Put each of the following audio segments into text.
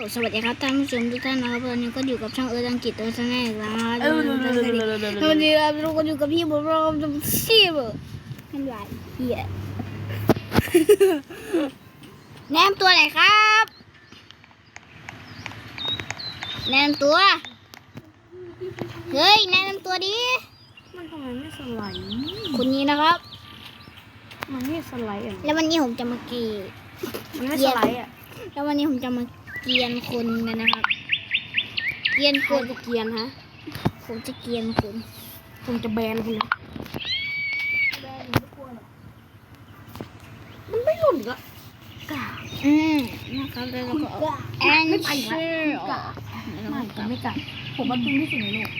สวัสดีครับท่านผู้ชมทุกท่านนะครับวันนี้ก็อยู่กับช่องเอิร์ธอังกฤษตัวชาแนลอีกแล้วนะครับเออสวัสดีครับเราก็อยู่กับพี่บุญรอมจมซีบน้ำลายเหี้ยแนะนำตัวหน่อยครับแนะนำตัวเฮ้ยแนะนำตัวดิมันทำไมไม่สไลด์คนนี้นะครับ มันไม่สไลด์อะแล้ววันนี้ผมจะมาเกยมันไม่สไลด์อะแล้ววันนี้ผมจะมา เกรียนคนกันนะครับ เกรียนคคนนจะเกรียนฮะ ผมจะเกรียนคุณผมจะแบนคุณนะมันไม่หล่นก็กาอืมนะครับแล้วก็เอาแอนเชอร์ออกไม่ผมไม่กัดผมมาตึงที่สุดในโลก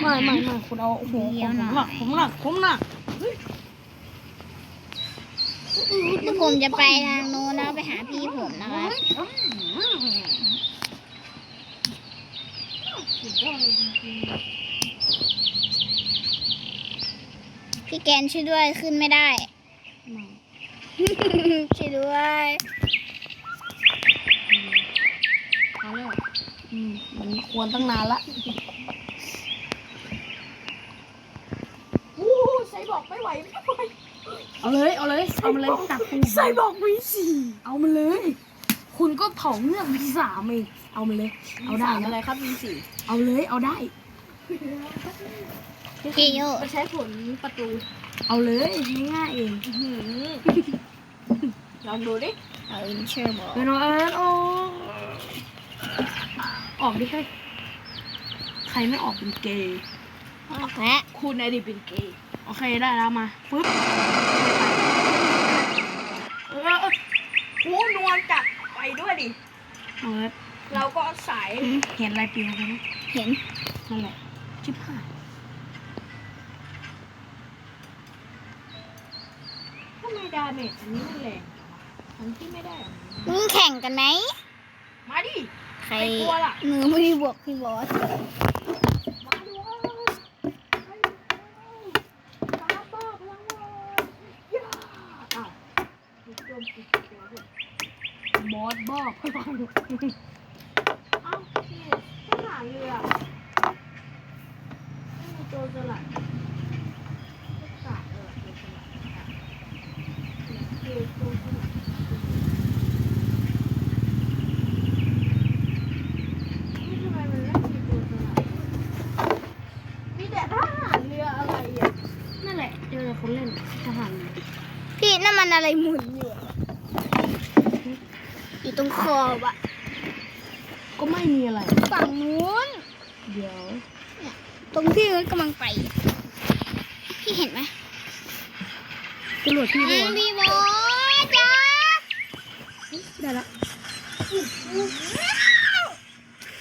ไม่ไม่ไม่คุณเอาโอ้โหผมหนักผมหนักผมหนักแล้วผมจะไปทางโน้นแล้วไปหาพี่ผมนะครับพี่แกนช่วยด้วยขึ้นไม่ได้ ช่วยด้วยเอาเร็วอืมมันควรตั้งนานละโอ้ใส่บอกไม่ไหวไม่ไหว เอาเลย เอาเลย เอามาเลยจับคุณใส่บอกวีสี่เอามาเลย คุณก็เผาเงือกวีสามเองเอามาเลย เอาได้นะอะไรครับมีสี่เอาเลย เอาได้พี่โยจะใช้ผลประตู เอาเลยง่ายๆเองลองดูดิเอาอินเชอร์บอกเดี๋ยวน้องเอิร์ธออกออกดิเฮ้ยใครไม่ออกเป็นเกย์ออกแล้วคุณไอดีเป็นเกย์ โอเคได้แล้วมาปึ๊บเออเออโอ้นวลจัดไปด้วยดิเอิร์ธเราก็สายเห็นอะไรปิวกันไหมเห็นนั่นแหละชิบหายทำไมดาเมจอันนี้มันแรงทั้งที่ไม่ได้อันนี้มึงแข่งกันไหมมาดิใครไม่กลัวล่ะมือไม่ได้บวกพี่บอส มาดูตาบ้าพลังงานย่าอ้าวโจมตีตัวด้วย บอสบอกอ้าพี่ทหารเรือไม่มีโจรสลัดไม่กาดเออโจรสลัดค่ะเกย์โจรสลัดนี่ทำไมมันไม่มีโจรสลัดมีแต่ทหารเรืออะไรอะนั่นแหละเจอคนเล่นทหารพี่นั่นมันอะไรหมุนอยู่ อะอยู่ตรงขอบอะก็ไม่มีอะไร ฝั่งนู้น เดี๋ยว ตรงที่มันกำลังไปอะพี่เห็นไหมตำรวจพี่อืด้วยมพี่บอสจ้าได้ละ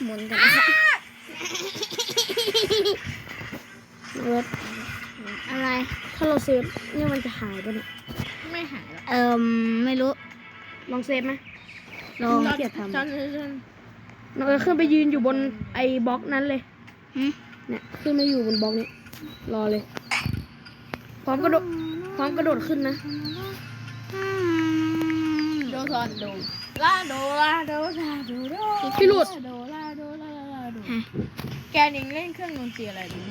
หมุนกันนะคะเอิร์ธอะไร ถ้าเราเซฟเนี่ยมันจะหายไปเนี่ย ไม่หายหรอกเอ่มไม่รู้ ลองเซฟไหม ลองเกียดทำน้องเอิร์ธขึ้นไปยืนอยู่บนไอ้บล็อกนั้นเลยเนี่ยขึ้นมาอยู่บนบล็อกนี้ รอเลย พร้อมกระโดด พร้อมกระโดดขึ้นนะโดซอนโดลาโดลาโดลาโดโดพี่หลุดโดลาโดลาโดแกนิงเล่นเครื่องดนตรีอะไรดู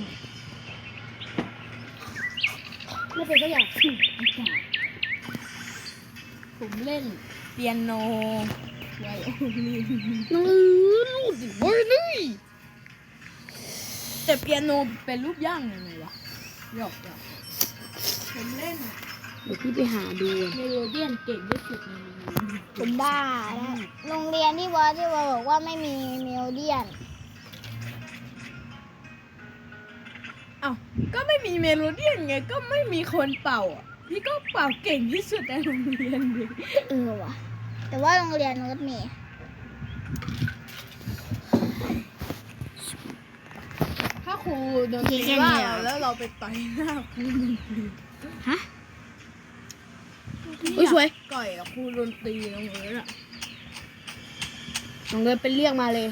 ไม่เป็นก็อยากผมเล่น เปียโนไวโอลินน้องเอิร์ธลูดดิเว้ยนี่แต่เปียโนเป็นรูปย่างยังไงวะหยอกหยอกผมเล่นเดี๋ยวพี่ไปหาดูเมโลเดียนเก่งที่สุดในนี้ผมบ้าแล้วโรงเรียนที่บอสที่บอสบอกว่าไม่มีเมโลเดียนเอ้าก็ไม่มีเมโลเดียนไงก็ไม่มีคนเป่าอะ พี่ก็เป่าเก่งที่สุดในโรงเรียนเลยเออว่ะ แต่ว่าโรงเรียนรถเมย์ถ้าครูดนตรีว่าเราแล้วเราไปต่อยหน้าครูดนตรีฮะอุ้ยสวยก่อยกับครูดนตรีน้องเอิร์ธอะน้องเอิร์ธไปเรียกมาเลย